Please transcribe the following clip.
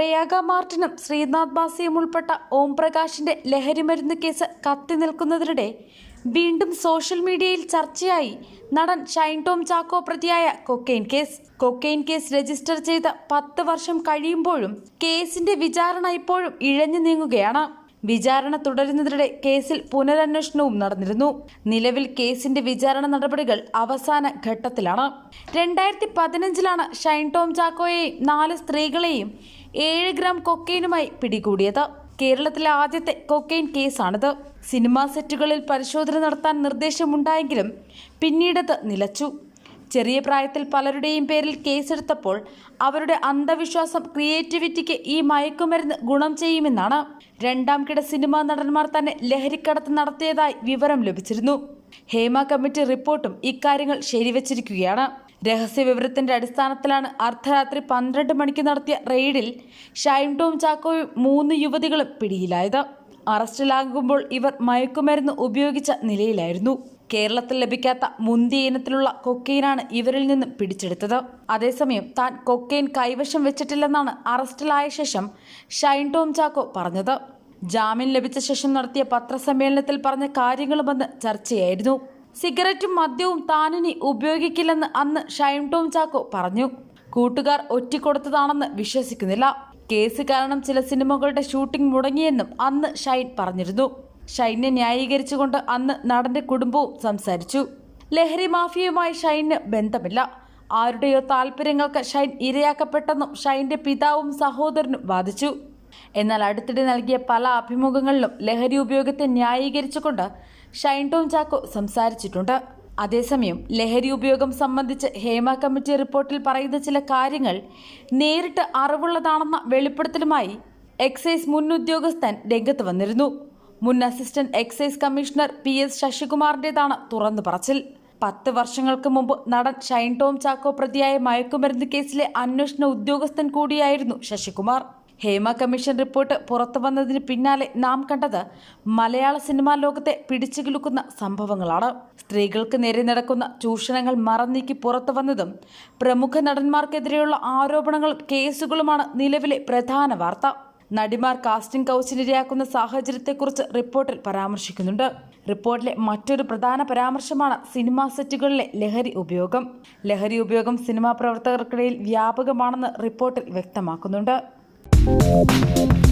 പ്രയാഗ മാർട്ടിനും ശ്രീനാഥ് ബാസിയും ഉൾപ്പെട്ട ഓം പ്രകാശിന്റെ ലഹരിമരുന്ന് കേസ് കത്തി നിൽക്കുന്നതിനിടെ വീണ്ടും സോഷ്യൽ മീഡിയയിൽ ചർച്ചയായി നടൻ ഷൈൻ ടോം ചാക്കോ പ്രതിയായ cocaine case. Cocaine case register ചെയ്ത പത്ത് വർഷം കഴിയുമ്പോഴും കേസിന്റെ വിചാരണ ഇപ്പോഴും ഇഴഞ്ഞു നീങ്ങുകയാണ്. വിചാരണ തുടരുന്നതിനിടെ കേസിൽ പുനരന്വേഷണവും നടന്നിരുന്നു. നിലവിൽ കേസിന്റെ വിചാരണ നടപടികൾ അവസാന ഘട്ടത്തിലാണ്. രണ്ടായിരത്തി പതിനഞ്ചിലാണ് ഷൈൻ ടോം ചാക്കോയെയും നാല് സ്ത്രീകളെയും ഏഴ് ഗ്രാം കൊക്കെയിനുമായി പിടികൂടിയത്. കേരളത്തിലെ ആദ്യത്തെ കൊക്കെയിൻ കേസാണിത്. സിനിമാ സെറ്റുകളിൽ പരിശോധന നടത്താൻ നിർദ്ദേശമുണ്ടായെങ്കിലും പിന്നീടത് നിലച്ചു. ചെറിയ പ്രായത്തിൽ പലരുടെയും പേരിൽ കേസെടുത്തപ്പോൾ അവരുടെ അന്ധവിശ്വാസം ക്രിയേറ്റിവിറ്റിക്ക് ഈ മയക്കുമരുന്ന് ഗുണം ചെയ്യുമെന്നാണ്. രണ്ടാം കിട സിനിമാ നടന്മാർ തന്നെ ലഹരിക്കടത്ത് നടത്തിയതായി വിവരം ലഭിച്ചിരുന്നു. ഹേമ കമ്മിറ്റി റിപ്പോർട്ടും ഇക്കാര്യങ്ങൾ ശരിവച്ചിരിക്കുകയാണ്. രഹസ്യ വിവരത്തിന്റെ അടിസ്ഥാനത്തിലാണ് അർദ്ധരാത്രി പന്ത്രണ്ട് മണിക്ക് നടത്തിയ റെയ്ഡിൽ ഷൈൻ ടോം ചാക്കോയും മൂന്ന് യുവതികളും പിടിയിലായത്. അറസ്റ്റിലാകുമ്പോൾ ഇവർ മയക്കുമരുന്ന് ഉപയോഗിച്ച നിലയിലായിരുന്നു. കേരളത്തിൽ ലഭിക്കാത്ത മുന്തിയ ഇനത്തിലുള്ള കൊക്കെയിനാണ് ഇവരിൽ നിന്ന് പിടിച്ചെടുത്തത്. അതേസമയം താൻ കൊക്കെയിൻ കൈവശം വെച്ചിട്ടില്ലെന്നാണ് അറസ്റ്റിലായ ശേഷം ഷൈൻ ടോം ചാക്കോ പറഞ്ഞത്. ജാമ്യം ലഭിച്ച ശേഷം നടത്തിയ പത്രസമ്മേളനത്തിൽ പറഞ്ഞ കാര്യങ്ങളുമെന്ന് ചർച്ചയായിരുന്നു. സിഗരറ്റും മദ്യവും താനിനി ഉപയോഗിക്കില്ലെന്ന് അന്ന് ഷൈൻ ടോം ചാക്കോ പറഞ്ഞു. കൂട്ടുകാർ ഒറ്റിക്കൊടുത്തതാണെന്ന് വിശ്വസിക്കുന്നില്ല. കേസ് കാരണം ചില സിനിമകളുടെ ഷൂട്ടിംഗ് മുടങ്ങിയെന്നും അന്ന് ഷൈൻ പറഞ്ഞിരുന്നു. ഷൈനെ ന്യായീകരിച്ചുകൊണ്ട് അന്ന് നടന്റെ കുടുംബവും സംസാരിച്ചു. ലഹരി മാഫിയയുമായി ഷൈന് ബന്ധമില്ല. ആരുടെയോ താല്പര്യങ്ങൾക്ക് ഷൈൻ ഇരയാക്കപ്പെട്ടെന്നും ഷൈന്റെ പിതാവും സഹോദരനും വാദിച്ചു. എന്നാൽ അടുത്തിടെ നൽകിയ പല അഭിമുഖങ്ങളിലും ലഹരി ഉപയോഗത്തെ ന്യായീകരിച്ചുകൊണ്ട് ഷൈൻ ടോം ചാക്കോ സംസാരിച്ചിട്ടുണ്ട്. അതേസമയം ലഹരി ഉപയോഗം സംബന്ധിച്ച് ഹേമ കമ്മിറ്റി റിപ്പോർട്ടിൽ പറയുന്ന ചില കാര്യങ്ങൾ നേരിട്ട് അറിവുള്ളതാണെന്ന വെളിപ്പെടുത്തലുമായി എക്സൈസ് മുൻ ഉദ്യോഗസ്ഥൻ രംഗത്ത് വന്നിരുന്നു. മുൻ assistant excise commissioner P S ശശികുമാറിന്റെതാണ് തുറന്നു പറച്ചിൽ. പത്ത് വർഷങ്ങൾക്ക് മുമ്പ് നടൻ ഷൈൻ ടോം ചാക്കോ പ്രതിയായ മയക്കുമരുന്ന് കേസിലെ അന്വേഷണ ഉദ്യോഗസ്ഥൻ കൂടിയായിരുന്നു ശശികുമാർ. ഹേമ കമ്മീഷൻ റിപ്പോർട്ട് പുറത്തു വന്നതിന് പിന്നാലെ നാം കണ്ടത് മലയാള സിനിമാ ലോകത്തെ പിടിച്ചുകിലുക്കുന്ന സംഭവങ്ങളാണ്. സ്ത്രീകൾക്ക് നേരെ നടക്കുന്ന ചൂഷണങ്ങൾ മറന്നീക്കി പുറത്തു വന്നതും പ്രമുഖ നടന്മാർക്കെതിരെയുള്ള ആരോപണങ്ങളും കേസുകളുമാണ് നിലവിലെ പ്രധാന വാർത്ത. നടിമാർ കാസ്റ്റിംഗ് കൗച്ചിനിരയാക്കുന്ന സാഹചര്യത്തെക്കുറിച്ച് റിപ്പോർട്ടിൽ പരാമർശിക്കുന്നുണ്ട്. റിപ്പോർട്ടിലെ മറ്റൊരു പ്രധാന പരാമർശമാണ് സിനിമാ സെറ്റുകളിലെ ലഹരി ഉപയോഗം. ലഹരി ഉപയോഗം സിനിമാ പ്രവർത്തകർക്കിടയിൽ വ്യാപകമാണെന്ന് റിപ്പോർട്ടിൽ വ്യക്തമാക്കുന്നുണ്ട്. Thank you.